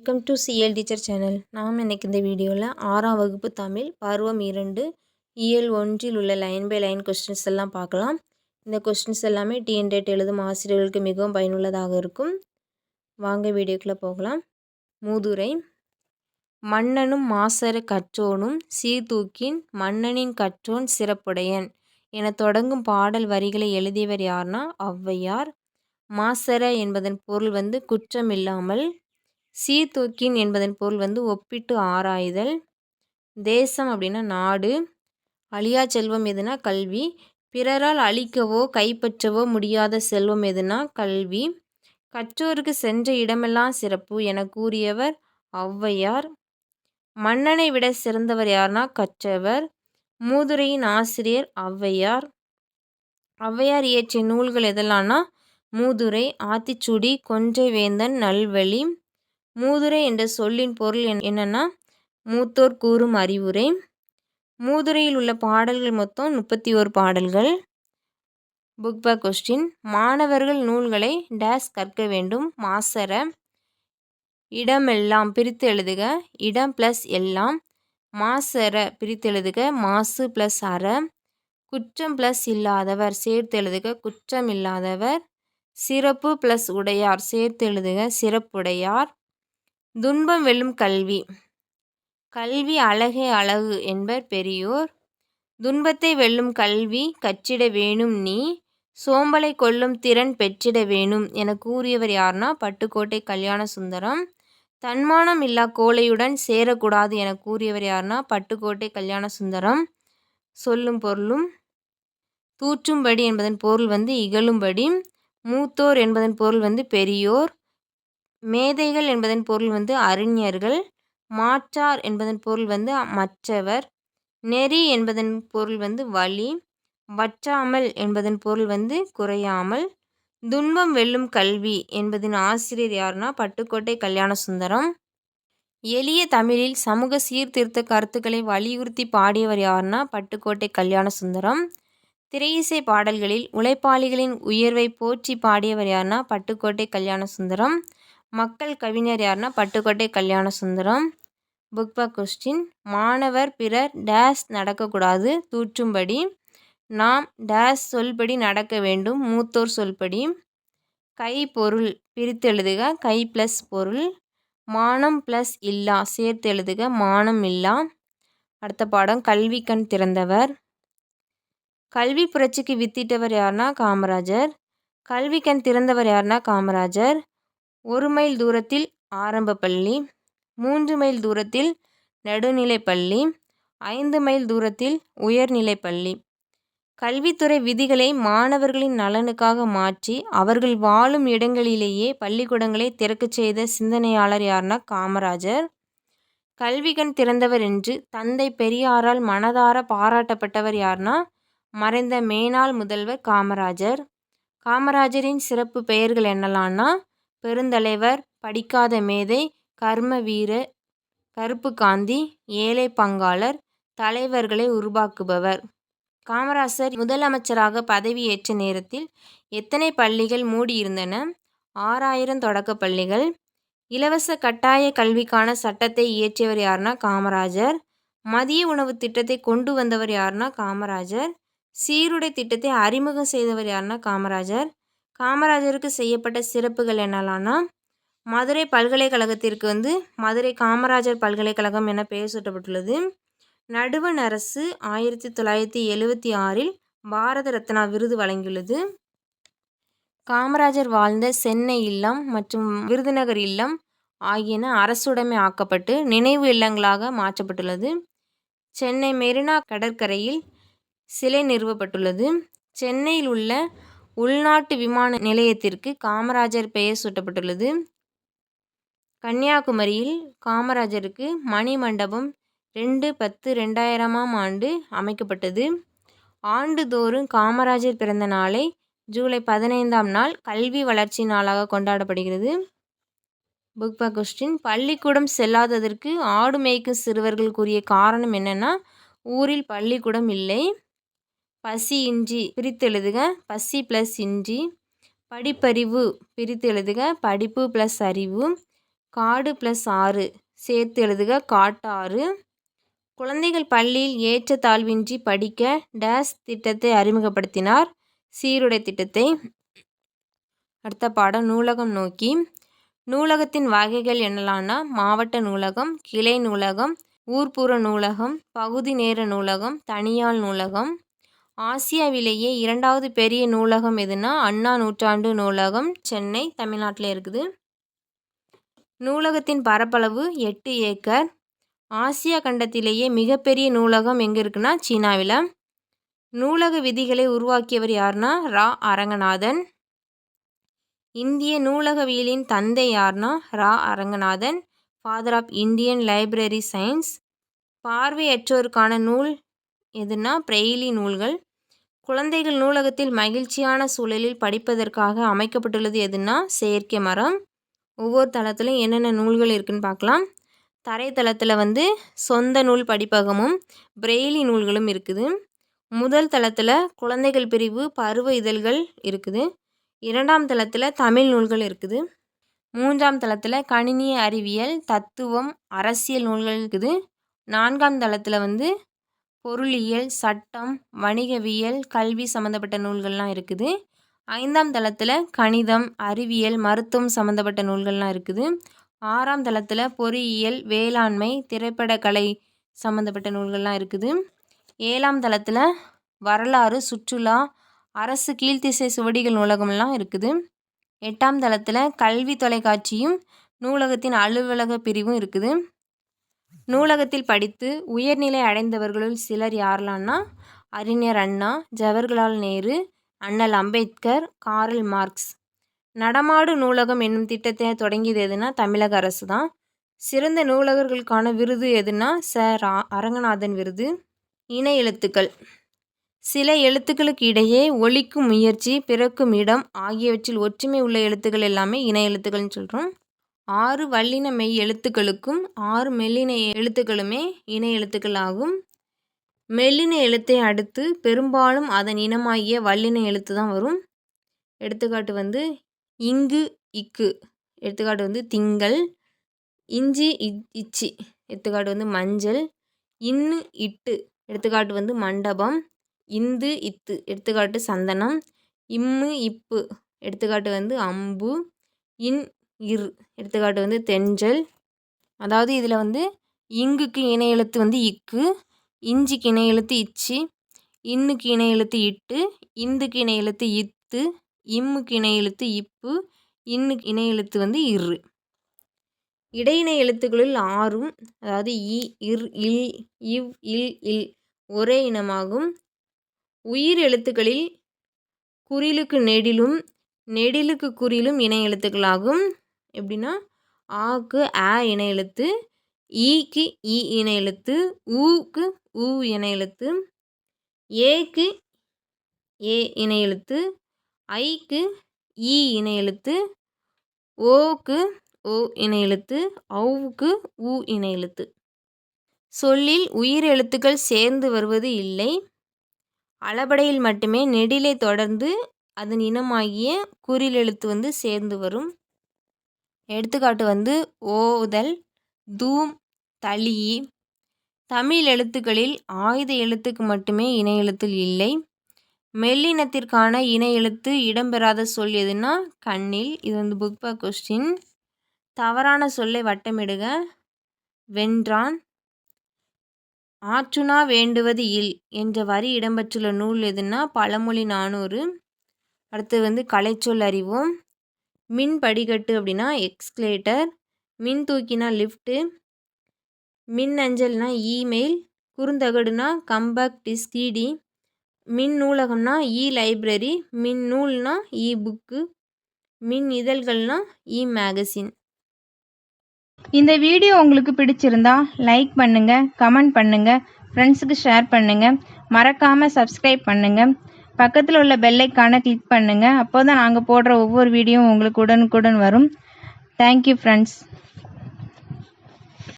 Welcome to CL teacher channel நாம் இன்னைக்கு இந்த வீடியோவில் ஆறாம் வகுப்பு தமிழ் பருவம் இரண்டு இயல் ஒன்றில் உள்ள லைன் பை லைன் கொஸ்டின்ஸ் எல்லாம் பார்க்கலாம். இந்த கொஸ்டின்ஸ் எல்லாமே டிஎன்டேட் எழுதும் ஆசிரியர்களுக்கு மிகவும் பயனுள்ளதாக இருக்கும். வாங்க வீடியோக்குள்ளே போகலாம். மூதுரை மன்னனும் மாசர கற்றோனும் சீர்தூக்கின் மன்னனின் கற்றோன் சிறப்புடையன் என தொடங்கும் பாடல் வரிகளை எழுதியவர் யார்னா ஔவையார். மாசர என்பதன் பொருள் வந்து குற்றமில்லாமல் சீர்தூக்கின் என்பதன் பொருள் வந்து ஒப்பிட்டு ஆராய்தல். தேசம் அப்படின்னா நாடு. அழியா செல்வம் எதுனா கல்வி. பிறரால் அழிக்கவோ கைப்பற்றவோ முடியாத செல்வம் எதுனா கல்வி. கற்றோருக்கு சென்ற இடமெல்லாம் சிறப்பு என கூறியவர் ஔவையார். மன்னனை விட சிறந்தவர் யார்னா கற்றவர். மூதுரையின் ஆசிரியர் ஔவையார். ஔவையார் இயற்றிய நூல்கள் எதெல்லாம்னா மூதுரை ஆத்திச்சூடி கொன்றை வேந்தன் நல்வழி மூதுரை என்ற சொல்லின் பொருள் என்னென்னா மூத்தோர் கூறும் அறிவுரை. மூதுரையில் உள்ள பாடல்கள் மொத்தம் முப்பத்தி ஓரு பாடல்கள். புக் பேக் கொஸ்டின் மாணவர்கள் நூல்களை டேஸ் கற்க வேண்டும். மாசர இடமெல்லாம் பிரித்து எழுதுக. இடம் ப்ளஸ் எல்லாம். மாசர பிரித்து எழுதுக. மாசு ப்ளஸ் அற. குற்றம் ப்ளஸ் இல்லாதவர் சேர்த்து எழுதுக. குற்றம் இல்லாதவர். சிறப்பு ப்ளஸ் உடையார் சேர்த்து எழுதுக. சிறப்புடையார். துன்பம் வெல்லும் கல்வி. கல்வி அழகே அழகு என்பர் பெரியோர். துன்பத்தை வெல்லும் கல்வி கற்றிட வேணும் நீ. சோம்பலை கொல்லும் திறன் பெற்றிட வேணும் என கூறியவர் யார்னா பட்டுக்கோட்டை கல்யாண சுந்தரம். தன்மானம் இல்லா கோழையுடன் சேரக்கூடாது என கூறியவர் யார்னா பட்டுக்கோட்டை கல்யாண சுந்தரம். சொல்லும் பொருளும் தூற்றும்படி என்பதன் பொருள் வந்து இகழும்படி. மூத்தோர் என்பதன் பொருள் வந்து பெரியோர். மேதைகள் என்பதன் பொருள் வந்து அறிஞர்கள் மாற்றார் என்பதன் பொருள் வந்து மற்றவர் நெறி என்பதன் பொருள் வந்து வழி வற்றாமல் என்பதன் பொருள் வந்து குறையாமல் துன்பம் வெல்லும் கல்வி என்பதின் ஆசிரியர் யாருன்னா பட்டுக்கோட்டை கல்யாண சுந்தரம் எளிய தமிழில் சமூக சீர்திருத்த கருத்துக்களை வலியுறுத்தி பாடியவர் யாருன்னா பட்டுக்கோட்டை கல்யாண சுந்தரம் திரையிசை பாடல்களில் உழைப்பாளிகளின் உயர்வை போற்றி பாடியவர் யாருன்னா பட்டுக்கோட்டை கல்யாண சுந்தரம் மக்கள் கவிஞர் யாருன்னா Pattukkottai Kalyana Sundaram book back question மாணவர் பிறர் டேஸ் நடக்கக்கூடாது தூற்றும்படி. நாம் டேஸ் சொல்படி நடக்க வேண்டும் மூத்தோர் சொல்படி. கை பொருள் பிரித்து எழுதுக கை ப்ளஸ் பொருள். மானம் ப்ளஸ் இல்லா சேர்த்து எழுதுக மானம் இல்லா. அடுத்த பாடம் கல்வி கண் திறந்தவர். கல்வி புரட்சிக்கு வித்திட்டவர் யாருன்னா காமராஜர். கல்வி கண் திறந்தவர் யாருன்னா காமராஜர். ஒரு மைல் தூரத்தில் ஆரம்ப பள்ளி மூன்று மைல் தூரத்தில் நடுநிலைப் பள்ளி ஐந்து மைல் தூரத்தில் உயர்நிலைப் பள்ளி. கல்வித்துறை விதிகளை மாணவர்களின் நலனுக்காக மாற்றி அவர்கள் வாழும் இடங்களிலேயே பள்ளிக்கூடங்களை திறக்கச் செய்த சிந்தனையாளர் யார்னா காமராஜர். கல்வி கண் திறந்தவர் என்று தந்தை பெரியாரால் மனதார பாராட்டப்பட்டவர் யார்னா மறைந்த மேனாள் முதல்வர் காமராஜர். காமராஜரின் சிறப்பு பெயர்கள் என்னலான்னா பெருந்தலைவர் படிக்காத மேதை கர்ம வீர கருப்பு காந்தி ஏழை பங்காளர் தலைவர்களை உருவாக்குபவர். காமராசர் முதலமைச்சராக பதவியேற்ற நேரத்தில் எத்தனை பள்ளிகள் மூடியிருந்தன? ஆறாயிரம் தொடக்க பள்ளிகள். இலவச கட்டாய கல்விக்கான சட்டத்தை இயற்றியவர் யாருன்னா காமராஜர். மதிய உணவு திட்டத்தை கொண்டு வந்தவர் யாருன்னா காமராஜர். சீருடை திட்டத்தை அறிமுகம் செய்தவர் யாருன்னா காமராஜர். காமராஜருக்கு செய்யப்பட்ட சிறப்புகள் என்னலான்னா மதுரை பல்கலைக்கழகத்திற்கு வந்து மதுரை காமராஜர் பல்கலைக்கழகம் என பெயர் சூட்டப்பட்டுள்ளது. நடுவண் அரசு ஆயிரத்தி தொள்ளாயிரத்தி எழுவத்தி ஆறில் பாரத ரத்னா விருது வழங்கியுள்ளது. காமராஜர் வாழ்ந்த சென்னை இல்லம் மற்றும் விருதுநகர் இல்லம் ஆகியன அரசுடைமை ஆக்கப்பட்டு நினைவு இல்லங்களாக மாற்றப்பட்டுள்ளது. சென்னை மெரினா கடற்கரையில் சிலை நிறுவப்பட்டுள்ளது. சென்னையில் உள்ள உள்நாட்டு விமான நிலையத்திற்கு காமராஜர் பெயர் சூட்டப்பட்டுள்ளது. கன்னியாகுமரியில் காமராஜருக்கு மணி மண்டபம் ரெண்டு பத்து ரெண்டாயிரமாம் ஆண்டு அமைக்கப்பட்டது. ஆண்டுதோறும் காமராஜர் பிறந்த நாளை ஜூலை பதினைந்தாம் நாள் கல்வி வளர்ச்சி நாளாக கொண்டாடப்படுகிறது. புக் பேக் கொஸ்டின் பள்ளிக்கூடம் செல்லாததற்கு ஆடு மேய்க்கும் சிறுவர்கள் கூறிய காரணம் என்னென்னா ஊரில் பள்ளிக்கூடம் இல்லை. பசி பிரித்து எழுதுக. பசி ப்ளஸ் இன்றி படிப்பறிவு பிரித்து எழுதுக. படிப்பு ப்ளஸ் அறிவு காடு ப்ளஸ் ஆறு சேர்த்து எழுதுக. காட்டாறு. குழந்தைகள் பள்ளியில் ஏற்ற தாழ்வின்றி படிக்க டேஸ் திட்டத்தை அறிமுகப்படுத்தினார். சீருடை திட்டத்தை. அடுத்த பாடம் நூலகம் நோக்கி. நூலகத்தின் வகைகள் என்னலான்னா மாவட்ட நூலகம் கிளை நூலகம் ஊர்ப்புற நூலகம் பகுதி நேர நூலகம் தனியார் நூலகம் ஆசியாவிலேயே இரண்டாவது பெரிய நூலகம் எதுனா அண்ணா நூற்றாண்டு நூலகம் சென்னை தமிழ்நாட்டில் இருக்குது. நூலகத்தின் பரப்பளவு எட்டு ஏக்கர். ஆசியா கண்டத்திலேயே மிகப்பெரிய நூலகம் எங்கே இருக்குன்னா சீனாவில். நூலக விதிகளை உருவாக்கியவர் யாருன்னா ரா. அரங்கநாதன். இந்திய நூலகவியலின் தந்தை யார்னா Ra. Ranganathan. Father of Indian library science பார்வையற்றோருக்கான நூல் எதுனா பிரெய்லி நூல்கள். குழந்தைகள் நூலகத்தில் மகிழ்ச்சியான சூழலில் படிப்பதற்காக அமைக்கப்பட்டுள்ளது எதுனா செயற்கை மரம். ஒவ்வொரு தளத்துலையும் என்னென்ன நூல்கள் இருக்குதுன்னு பார்க்கலாம். தரைத்தளத்தில் வந்து சொந்த நூல் படிப்பகமும் பிரெய்லி நூல்களும் இருக்குது. முதல் தளத்தில் குழந்தைகள் பிரிவு பருவ இதழ்கள் இருக்குது. இரண்டாம் தளத்தில் தமிழ் நூல்கள் இருக்குது. மூன்றாம் தளத்தில் கணினி அறிவியல் தத்துவம் அரசியல் நூல்கள் இருக்குது. நான்காம் தளத்தில் வந்து பொருளியல் சட்டம் வணிகவியல் கல்வி சம்மந்தப்பட்ட நூல்கள்லாம் இருக்குது. ஐந்தாம் தளத்தில் கணிதம் அறிவியல் மருத்துவம் சம்மந்தப்பட்ட நூல்கள்லாம் இருக்குது. ஆறாம் தளத்தில் பொறியியல் வேளாண்மை திரைப்படக்கலை சம்மந்தப்பட்ட நூல்கள்லாம் இருக்குது. ஏழாம் தளத்தில் வரலாறு சுற்றுலா அரசு கீழ்த்திசை சுவடிகள் நூலகம்லாம் இருக்குது. எட்டாம் தளத்தில் கல்வி தொலைக்காட்சியும் நூலகத்தின் அலுவலக பிரிவும் இருக்குது. நூலகத்தில் படித்து உயர்நிலை அடைந்தவர்களுள் சிலர் யாரெல்லாம்னா அறிஞர் அண்ணா ஜவஹர்லால் நேரு அண்ணல் அம்பேத்கர் காரல் மார்க்ஸ். நடமாடு நூலகம் என்னும் திட்டத்தை தொடங்கியது எதுனா தமிழக அரசு தான். சிறந்த நூலகர்களுக்கான விருது எதுனா ச அரங்கநாதன் விருது. இணை எழுத்துக்கள். சில எழுத்துக்களுக்கு இடையே ஒழிக்கும் முயற்சி பிறக்கும் இடம் ஆகியவற்றில் ஒற்றுமை உள்ள எழுத்துக்கள் எல்லாமே இணை எழுத்துக்கள்னு சொல்கிறோம் ஆறு வல்லின மெய் எழுத்துக்களுக்கும் ஆறு மெல்லின எழுத்துக்களுமே இணை எழுத்துக்களாகும். மெல்லின எழுத்தை அடுத்து பெரும்பாலும் அதன் இனமாகிய வல்லின எழுத்து தான் வரும். எடுத்துக்காட்டு வந்து இங்கு இக்கு. எடுத்துக்காட்டு வந்து திங்கள் இஞ்சி இச்சி. எடுத்துக்காட்டு வந்து மஞ்சள் இன்னு இட்டு. எடுத்துக்காட்டு வந்து மண்டபம் இந்து இத்து. எடுத்துக்காட்டு சந்தனம் இம்மு இப்பு. எடுத்துக்காட்டு வந்து அம்பு இன் இர். எடுத்துக்காட்டு வந்து தென்றல். அதாவது இதில் வந்து இங்குக்கு இணை எழுத்து வந்து இக்கு இஞ்சிக்கு இணை எழுத்து இச்சி இன்னுக்கு இணை எழுத்து இட்டு இந்துக்கு இணை எழுத்து இத்து இம்முக்கு இணை எழுத்து இப்பு இன்னுக்கு இணை எழுத்து வந்து இரு. இடையினை எழுத்துக்களில் ஆறும் அதாவது இ இர் இல் இவ் இல் இல் ஒரே இனமாகும். உயிர் எழுத்துக்களில் குறிலுக்கு நெடிலும் நெடிலுக்கு குறிலும் இணை எழுத்துக்களாகும். எப்படின்னா ஆக்கு ஆ இணை எழுத்து ஈக்கு ஈ இணை எழுத்து ஊக்கு ஊ இணை எழுத்து ஏக்கு ஏ இணை எழுத்து ஐக்கு ஈ இணை எழுத்து ஓக்கு ஓ இணை எழுத்து ஔவுக்கு ஊ இணை எழுத்து சொல்லில் உயிர் எழுத்துக்கள் சேர்ந்து வருவது இல்லை. அளபடையில் மட்டுமே நெடிலை தொடர்ந்து அதன் இனமாகிய குறில் எழுத்து வந்து சேர்ந்து வரும். எடுத்துக்காட்டு வந்து ஓதல் தூம் தளி. தமிழ் எழுத்துக்களில் ஆயுத எழுத்துக்கு மட்டுமே இணை எழுத்தில் இல்லை. மெல்லினத்திற்கான இணை எழுத்து இடம்பெறாத சொல் எதுனா கண்ணில். இது வந்து புக் பேக் கொஸ்டின் தவறான சொல்லை வட்டமிடுக. வென்றான். ஆற்றுனா வேண்டுவது இல் என்ற வரி இடம்பெற்றுள்ள நூல் எதுனா பழமொழி நானூறு. அடுத்து வந்து கலைச்சொல் அறிவோம். மின் படிக்கட்டு அப்படின்னா எக்ஸ்கலேட்டர் மின் தூக்கினா லிஃப்ட்டு மின் அஞ்சல்னா இமெயில் குறுந்தகடுனா கம்பக் டிஸ்கிடி மின் நூலகம்னா இ லைப்ரரி மின் நூல்னா இ புக்கு மின் இதழ்கள்னா இ மேகசின் இந்த வீடியோ உங்களுக்கு பிடிச்சிருந்தா லைக் பண்ணுங்க கமெண்ட் பண்ணுங்க ஃப்ரெண்ட்ஸுக்கு ஷேர் பண்ணுங்க மறக்காம சப்ஸ்கிரைப் பண்ணுங்க. பக்கத்தில் உள்ள பெல்லைக்கான கிளிக் பண்ணுங்கள் அப்போ தான் நாங்கள் போடுற ஒவ்வொரு வீடியோவும் உங்களுக்கு உடனுக்குடன் வரும். Thank you friends